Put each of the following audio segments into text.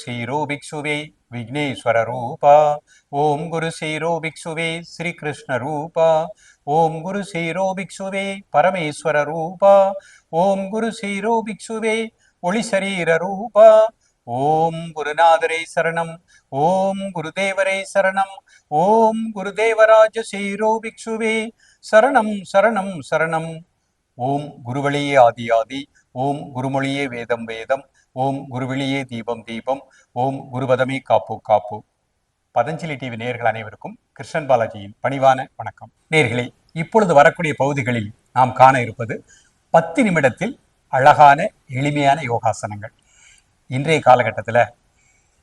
ஸ்ரீரோ பிக்ஷுவே விக்னேஸ்வர ரூபா. ஓம் குரு ஸ்ரீரோ பிக்ஷுவே ஸ்ரீகிருஷ்ண ரூபா. ஓம் குரு ஸ்ரீரோ பிக்ஷுவே பரமேஸ்வர ரூபா. ஓம் குரு ஸ்ரீரோ பிக்ஷுவே ஒளிசரீர ரூபா. ஓம் குருநாதரை சரணம். ஓம் குருதேவரை சரணம். ஓம் குருதேவராஜ சீரோ பிக்ஷுவே சரணம் சரணம் சரணம். ஓம் குருவழியே ஆதி ஆதி. ஓம் குருமொழியே வேதம் வேதம். ஓம் குருவெளியே தீபம் தீபம் ஓம் குருபதமே காப்பு காப்பு. பதஞ்சலி டிவி நேர்கள் அனைவருக்கும் கிருஷ்ணன் பாலாஜியின் பணிவான வணக்கம். நேர்களே இப்பொழுது வரக்கூடிய பகுதிகளில் நாம் காண இருப்பது பத்து நிமிடத்தில் அழகான எளிமையான யோகாசனங்கள். இன்றைய காலகட்டத்தில்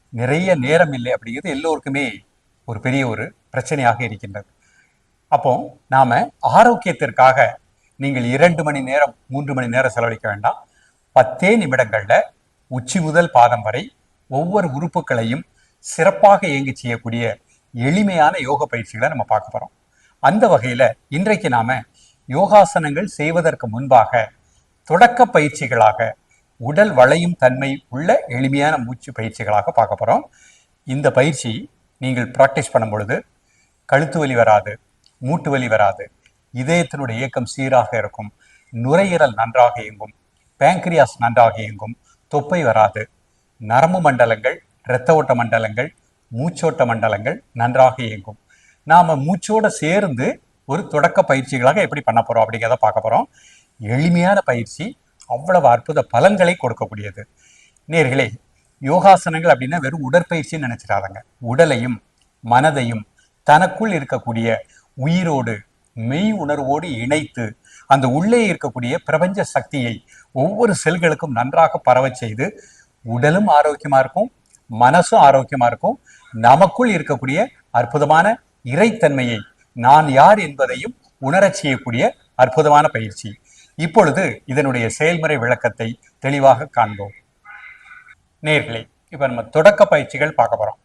நிறைய நேரம் இல்லை அப்படிங்கிறது எல்லோருக்குமே ஒரு பெரிய ஒரு பிரச்சனையாக இருக்கின்றது. அப்போ நாம் ஆரோக்கியத்திற்காக நீங்கள் இரண்டு மணி நேரம் மூன்று மணி நேரம் செலவழிக்க வேண்டாம். பத்தே நிமிடங்களில் உச்சி முதல் பாதம் வரை ஒவ்வொரு உறுப்புகளையும் சிறப்பாக இயங்கி செய்யக்கூடிய எளிமையான யோக பயிற்சிகளை நம்ம பார்க்க போகிறோம் அந்த வகையில் இன்றைக்கு நாம் யோகாசனங்கள் செய்வதற்கு முன்பாக தொடக்க பயிற்சிகளாக உடல் வளையும் தன்மை உள்ள எளிமையான மூச்சு பயிற்சிகளாக பார்க்க போகிறோம் இந்த பயிற்சி நீங்கள் ப்ராக்டிஸ் பண்ணும் பொழுது கழுத்து வலி வராது மூட்டு வலி வராது இதயத்தினுடைய இயக்கம் சீராக இருக்கும் நுரையீரல் நன்றாக இயங்கும் பேங்க்ரியாஸ் நன்றாக இயங்கும் தொப்பை வராது. நரம்பு மண்டலங்கள் இரத்த ஓட்ட மண்டலங்கள் மூச்சோட்ட மண்டலங்கள் நன்றாக இயங்கும். நாம் மூச்சோட சேர்ந்து ஒரு தொடக்க பயிற்சிகளாக எப்படி பண்ண போகிறோம் அப்படிங்கிறத பார்க்க போகிறோம் எளிமையான பயிற்சி அவ்வளவு அற்புத பலன்களை கொடுக்கக்கூடியது. நேர்களே யோகாசனங்கள் அப்படின்னா வெறும் உடற்பயிற்சின்னு நினச்சிடாதங்க. உடலையும் மனதையும் தனக்குள் இருக்கக்கூடிய உயிரோடு மெய் உணர்வோடு இணைத்து அந்த உள்ளே இருக்கக்கூடிய பிரபஞ்ச சக்தியை ஒவ்வொரு செல்களுக்கும் நன்றாக பரவ செய்து உடலும் ஆரோக்கியமா இருக்கும் மனசும் ஆரோக்கியமா இருக்கும். நமக்குள் இருக்கக்கூடிய அற்புதமான இறைத்தன்மையை நான் யார் என்பதையும் உணரச் செய்யக்கூடிய அற்புதமான பயிற்சி. இப்பொழுது இதனுடைய செயல்முறை விளக்கத்தை தெளிவாக காண்போம். நேர்களே இப்ப நம்ம தொடக்க பயிற்சிகள் பார்க்க போறோம்.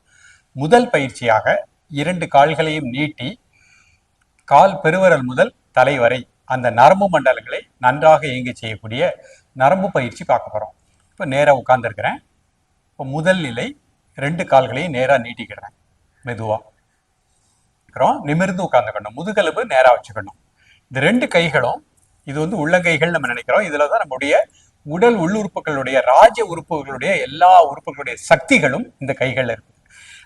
முதல் பயிற்சியாக இரண்டு கால்களையும் நீட்டி கால் பெருவரல் முதல் தலை வரை அந்த நரம்பு மண்டலங்களை நன்றாக இயங்க செய்யக்கூடிய நரம்பு பயிற்சி பார்க்க போகிறோம் இப்போ நேராக உட்காந்துருக்கிறேன் இப்போ முதல் நிலை ரெண்டு கால்களையும் நேராக நீட்டிக்கிறேன். மெதுவாக இருக்கிறோம் நிமிர்ந்து உட்காந்துக்கணும் முதுகெலும்பு நேராக வச்சுக்கணும். இந்த ரெண்டு கைகளும் இது வந்து உள்ளங்கைகள் நம்ம நினைக்கிறோம். இதில் தான் நம்முடைய உடல் உள்ளுறுப்புகளுடைய ராஜ உறுப்புகளுடைய எல்லா உறுப்புகளுடைய சக்திகளும் இந்த கைகளில் இருக்குது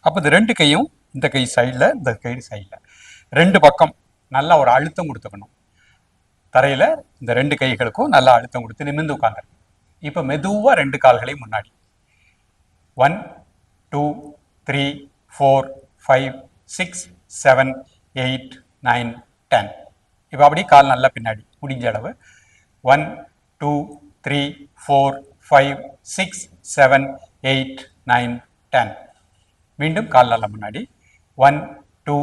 அப்போ இந்த ரெண்டு கையும் இந்த கை சைடில் இந்த கை சைடில் ரெண்டு பக்கம் நல்லா ஒரு அழுத்தம் கொடுத்துக்கணும். தரையில இந்த ரெண்டு கைகளுக்கும் நல்லா அழுத்தம் கொடுத்து நிமிர்ந்து உட்காந்துருக்கு இப்போ மெதுவா ரெண்டு கால்களையும் முன்னாடி. One two three four five six seven eight nine ten இப்போ அப்படி கால் நல்லா பின்னாடி முடிஞ்ச அளவு. One two three four five six seven eight nine ten மீண்டும் கால் நல்லா முன்னாடி. One two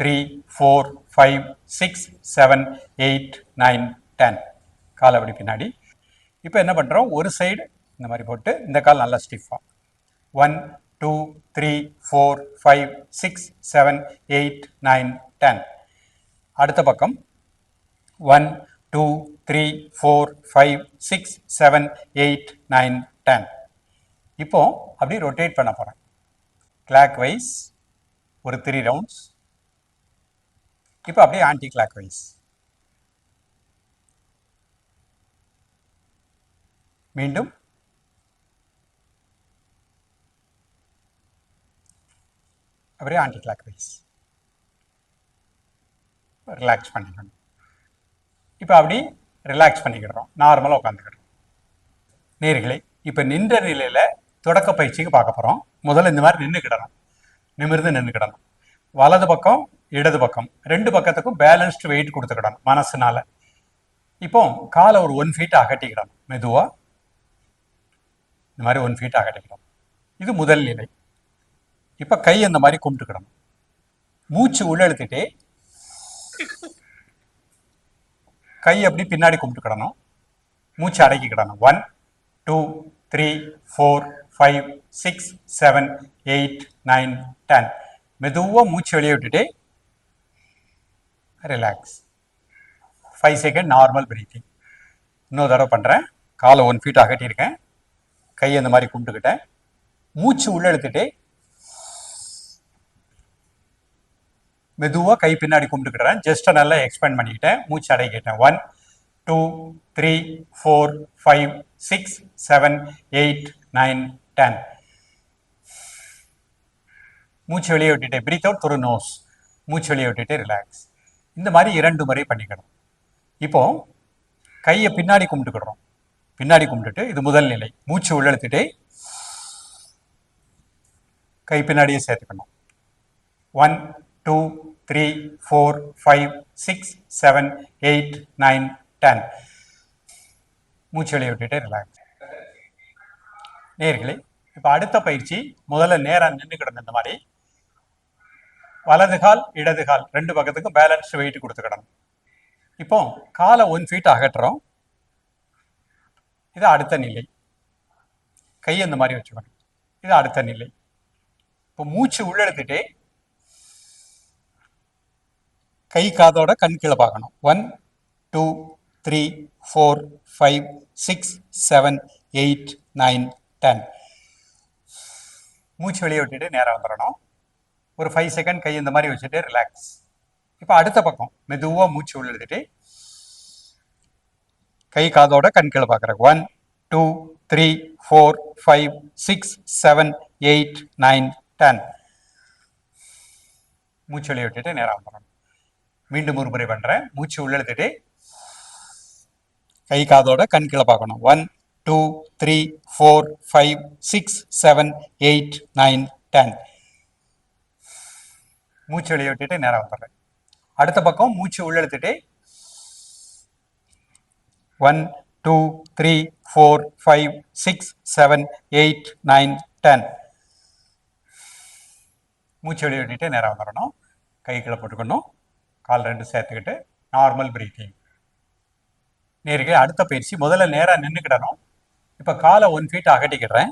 three four five six seven eight nine ten கால் அப்படி பின்னாடி. இப்போ என்ன பண்ணுறோம் ஒரு சைடு இந்த மாதிரி போட்டு இந்த கால் நல்லா ஸ்டிஃபாக one two three four five six seven eight nine ten அடுத்த பக்கம். One two three four five six seven eight nine ten இப்போ அப்படியே ரொட்டேட் பண்ண போகிறேன் கிளாக் வைஸ் ஒரு த்ரீ ரவுண்ட்ஸ் இப்போ அப்படியே ஆன்டி கிளாக் வைஸ் மீண்டும். அப்படியே ஆன்டி கிளாக் வைஸ் ரிலாக்ஸ் பண்ணிக்கணும். இப்போ அப்படி ரிலாக்ஸ் பண்ணிக்கிடுறோம் நார்மலாக உட்காந்துக்கிறோம் நேர்களை இப்போ நின்ற நிலையில் தொடக்க பயிற்சிக்கு பார்க்க போகிறோம் முதல்ல இந்த மாதிரி நின்றுக்கிடணும் நிமிர்ந்து நின்றுக்கிடணும் வலது பக்கம் இடது பக்கம். ரெண்டு பக்கத்துக்கும் பேலன்ஸ்டு வெயிட் கொடுத்துக்கிடணும் மனசுனால. இப்போ காலை ஒரு ஒன் ஃபீட் அகட்டிக்கிடணும் மெதுவாக இந்த மாதிரி ஒன் ஃபீட் அகட்டிக்கிடணும். இது முதல் நிலை. இப்போ கை அந்த மாதிரி கும்பிட்டுக்கிடணும். மூச்சு உள்ள இழுத்துட்டே. கை அப்படி பின்னாடி கும்பிட்டுக்கிடணும். மூச்சு அடக்கிக்கிடணும். One two three four five six seven eight nine ten மெதுவாக மூச்சு வெளியே விட்டுட்டு relax five second normal breathing இன்னொரு தடவை பண்ணுறேன் காலை ஒன் ஃபீட் அகட்டியிருக்கேன் கை அந்த மாதிரி கும்பிட்டுக்கிட்டேன். மூச்சு உள்ள இழுத்துட்டு மெதுவாக கை பின்னாடி கும்பிட்டுக்கிறேன். ஜஸ்ட்டை நல்லா எக்ஸ்பேண்ட் பண்ணிக்கிட்டேன். மூச்சு அடைக்கிட்டேன் one two three four five six seven eight nine ten மூச்சு வெளியே விட்டுட்டு பிரீத் அவுட் துரு நோஸ் மூச்சு வெளியே விட்டுட்டு ரிலாக்ஸ் இந்த மாதிரி இரண்டு முறை பண்ணிக்கணும் இப்போ கையை பின்னாடி கும்பிட்டுக்கிடுறோம். பின்னாடி கும்பிட்டுட்டு இது முதல் நிலை. மூச்சு உள்ளெழுத்துட்டு கை பின்னாடியே சேர்த்துக்கணும். One two three four five six seven eight nine ten மூச்சு வெளியே விட்டுட்டு ரிலாக்ஸ் நேர்களே இப்போ அடுத்த பயிற்சி முதல்ல நேராக நின்று கிடந்த இந்த மாதிரி. வலது கால் இடது கால் ரெண்டு பக்கத்துக்கும் பேலன்ஸ்டு வெயிட் கொடுத்துக்கிடணும் இப்போ காலை ஒன் ஃபீட் அகற்றுறோம் இது அடுத்த நிலை. கை இந்த மாதிரி வச்சுக்கணும். இது அடுத்த நிலை. இப்போ மூச்சு உள்ளெடுத்துட்டே கை காதோட கண் கீழே பார்க்கணும். One two three four five six seven eight nine ten மூச்சு வெளியே விட்டுட்டு நேராக வந்துடணும். ஒரு ஃபைவ் செகண்ட் கை இந்த மாதிரி வச்சுட்டு ரிலாக்ஸ் இப்போ அடுத்த பக்கம் மெதுவாக மூச்சு உள்ளெழுதிட்டு கை காதோட கண் கீழே பார்க்குறேன் one two three four five six seven eight nine ten மூச்சு வெளியே விட்டுட்டு நேராக பண்ணணும். மீண்டும் ஒரு முறை பண்ணுறேன் மூச்சு உள்ளெழுத்துட்டு கை காதோட கண் கீழே பார்க்கணும். One two three four five six seven eight nine ten மூச்சு வெளியே விட்டுட்டு நேராக வந்துடுறேன். அடுத்த பக்கம் மூச்சு உள்ளெழுத்துட்டு one two three four five six seven eight nine ten மூச்சு வெளியே விட்டுட்டு நேராக வந்துடணும். கை கீழே போட்டுக்கணும். கால் ரெண்டு சேர்த்துக்கிட்டு நார்மல் பிரீத்திங் நேருக்கு அடுத்த பயிற்சி முதல்ல நேராக நின்றுக்கிடணும் இப்போ காலை ஒன் ஃபீட் அகட்டிக்கிடுறேன்.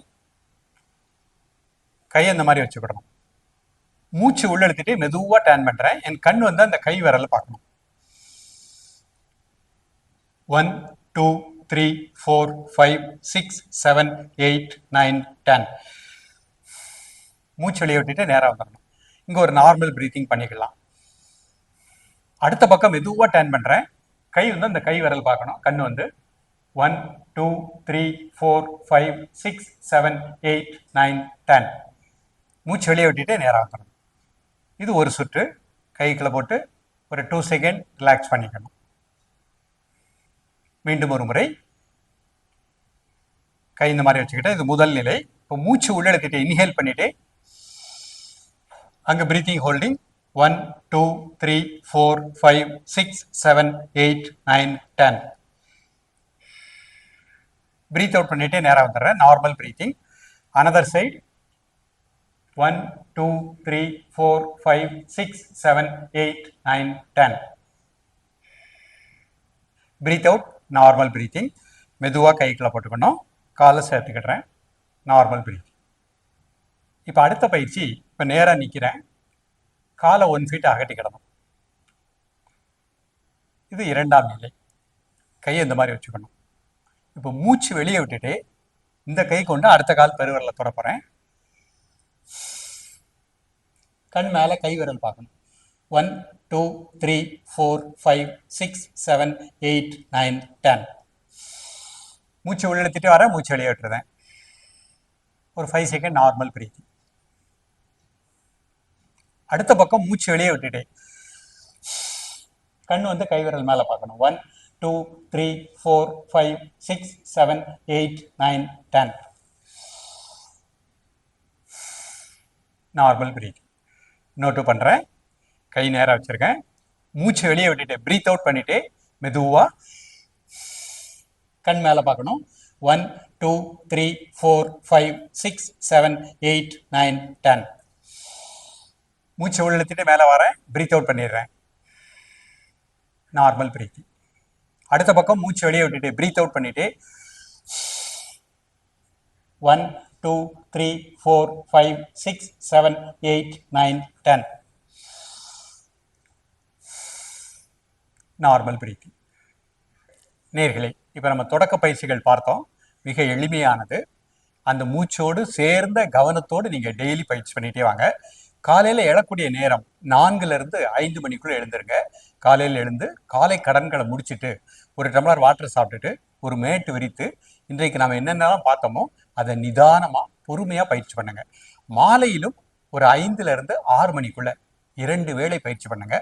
கையை இந்த மாதிரி வச்சுக்கிடணும். மூச்சு உள்ள எடுத்துட்டு மெதுவாக டேன் பண்ணுறேன் என் கண் வந்து அந்த கை விரலை பார்க்கணும். One two three four five six seven eight nine ten மூச்சு வெளியே விட்டுட்டு நேராக வந்துடணும் இங்கே ஒரு நார்மல் ப்ரீத்திங் பண்ணிக்கலாம். அடுத்த பக்கம் மெதுவாக டேன் பண்ணுறேன் கை வந்து அந்த கை விரல் பார்க்கணும். கண் வந்து one two three four five six seven eight nine ten மூச்சு வெளியே விட்டுட்டு நேராக வந்துடணும் இது ஒரு சுற்று. கைக்குள்ளே போட்டு ஒரு டூ செகண்ட் ரிலாக்ஸ் பண்ணிக்கணும். மீண்டும் ஒரு முறை. கை இந்த மாதிரி வச்சுக்கிட்டு இது முதல் நிலை. இப்போ மூச்சு உள்ளெடுத்துட்டு இன்ஹேல் பண்ணிட்டு அங்கே breathing holding one two three four five six seven eight nine ten breath out பண்ணிட்டு நேராக வந்துடுறேன். Normal breathing another side one two three four five six seven eight nine ten breath out normal breathing மெதுவாக கைக்குள்ள போட்டுக்கணும். காலை சேர்த்துக்கிடுறேன் normal breathing இப்போ அடுத்த பயிற்சி இப்போ நேராக நிற்கிறேன் காலை ஒன் ஃபீட் அகட்டி கிடணும். இது இரண்டாம் நிலை. கையை இந்த மாதிரி வச்சுக்கணும். இப்போ மூச்சு வெளியே விட்டுட்டு இந்த கை கொண்டு அடுத்த கால் பெருவரில் தொடப்போகிறேன் கண் மேலே கை விரல் பார்க்கணும். One two three four five six seven eight nine ten மூச்சு உள்ளெடுத்துட்டு வர மூச்சு வெளியே விட்டுருவேன். ஒரு ஃபைவ் செகண்ட் நார்மல் பிரீத்தி அடுத்த பக்கம் மூச்சு வெளியே விட்டுட்டேன் கண் வந்து கை விரல் மேலே பார்க்கணும். One two three four five six seven eight nine ten normal breath note பண்ணுறேன் கை நேராக வச்சுருக்கேன். மூச்சு வெளியே விட்டுட்டு ப்ரீத் அவுட் பண்ணிவிட்டு மெதுவாக கண் மேலே பார்க்கணும். One two three four five six seven eight nine ten மூச்சு உள்ளிழுத்துட்டு மேலே வரேன். ப்ரீத் அவுட் பண்ணிடுறேன். நார்மல் பிரீத்தி அடுத்த பக்கம் மூச்சு வெளியே விட்டுட்டு ப்ரீத் அவுட் பண்ணிவிட்டு one two three four five six seven eight nine ten. Normal breathing. நேர்களே இப்போ நம்ம தொடக்க பயிற்சிகள் பார்த்தோம். மிக எளிமையானது. அந்த மூச்சோடு சேர்ந்த கவனத்தோடு நீங்கள் டெய்லி பயிற்சி பண்ணிட்டே வாங்க. காலையில் எழக்கூடிய நேரம் நான்குலேருந்து ஐந்து மணிக்குள்ளே எழுந்துருங்க. காலையில் எழுந்து காலை கடன்களை முடிச்சுட்டு ஒரு டம்ளர் வாட்டர் சாப்பிட்டுட்டு ஒரு மேட்டு விரித்து இன்றைக்கு நாம் என்னென்னலாம் பார்த்தோமோ அதை நிதானமா பொறுமையா பயிற்சி பண்ணுங்க. மாலையிலும் ஒரு ஐந்துல இருந்து ஆறு மணிக்குள்ள இரண்டு வேளை பயிற்சி பண்ணுங்க.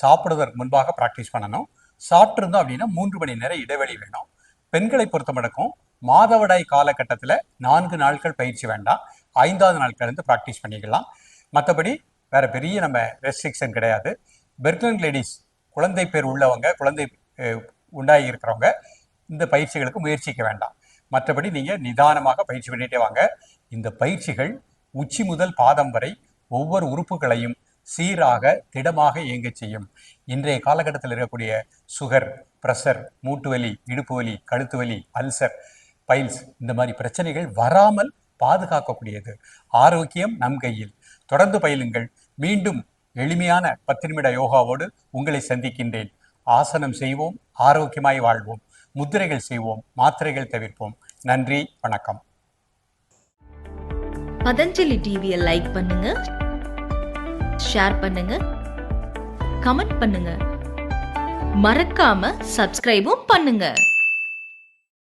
சாப்பிடுவதற்கு முன்பாக ப்ராக்டிஸ் பண்ணணும். சாப்பிட்ருந்தோம் அப்படின்னா மூன்று மணி நேரம் இடைவெளி வேணும். பெண்களை பொறுத்த மட்டும் மாதவிடாய் காலகட்டத்தில் நான்கு நாட்கள் பயிற்சி வேண்டாம். ஐந்தாவது நாட்கள் இருந்து ப்ராக்டிஸ் பண்ணிக்கலாம். மற்றபடி வேற பெரிய நம்ம ரெஸ்ட்ரிக்ஷன் கிடையாது. பெர்க்லன் லேடிஸ் குழந்தை பேர் உள்ளவங்க குழந்தை உண்டாகி இருக்கிறவங்க இந்த பயிற்சிகளுக்கு முயற்சிக்க வேண்டாம். மற்றபடி நீங்கள் நிதானமாக பயிற்சி பண்ணிகிட்டே வாங்க. இந்த பயிற்சிகள் உச்சி முதல் பாதம் வரை ஒவ்வொரு உறுப்புகளையும் சீராக திடமாக இயங்கச் செய்யும். இன்றைய காலகட்டத்தில் இருக்கக்கூடிய சுகர் ப்ரெஷர் மூட்டு வலி இடுப்பு வலி கழுத்து வலி அல்சர் பைல்ஸ் இந்த மாதிரி பிரச்சனைகள் வராமல் பாதுகாக்கக்கூடியது. ஆரோக்கியம் நம் கையில். தொடர்ந்து பயிலுங்கள். மீண்டும் எளிமையான பத்து நிமிட யோகாவோடு உங்களை சந்திக்கின்றேன். ஆசனம் செய்வோம். ஆரோக்கியமாய் வாழ்வோம். முத்திரைகள் செய்வோம் மாத்திரைகள் தவிர்ப்போம். நன்றி வணக்கம். பதஞ்சலி டிவியை லைக் பண்ணுங்க ஷேர் பண்ணுங்க கமெண்ட் பண்ணுங்க. மறக்காம சப்ஸ்கிரைபும் பண்ணுங்க.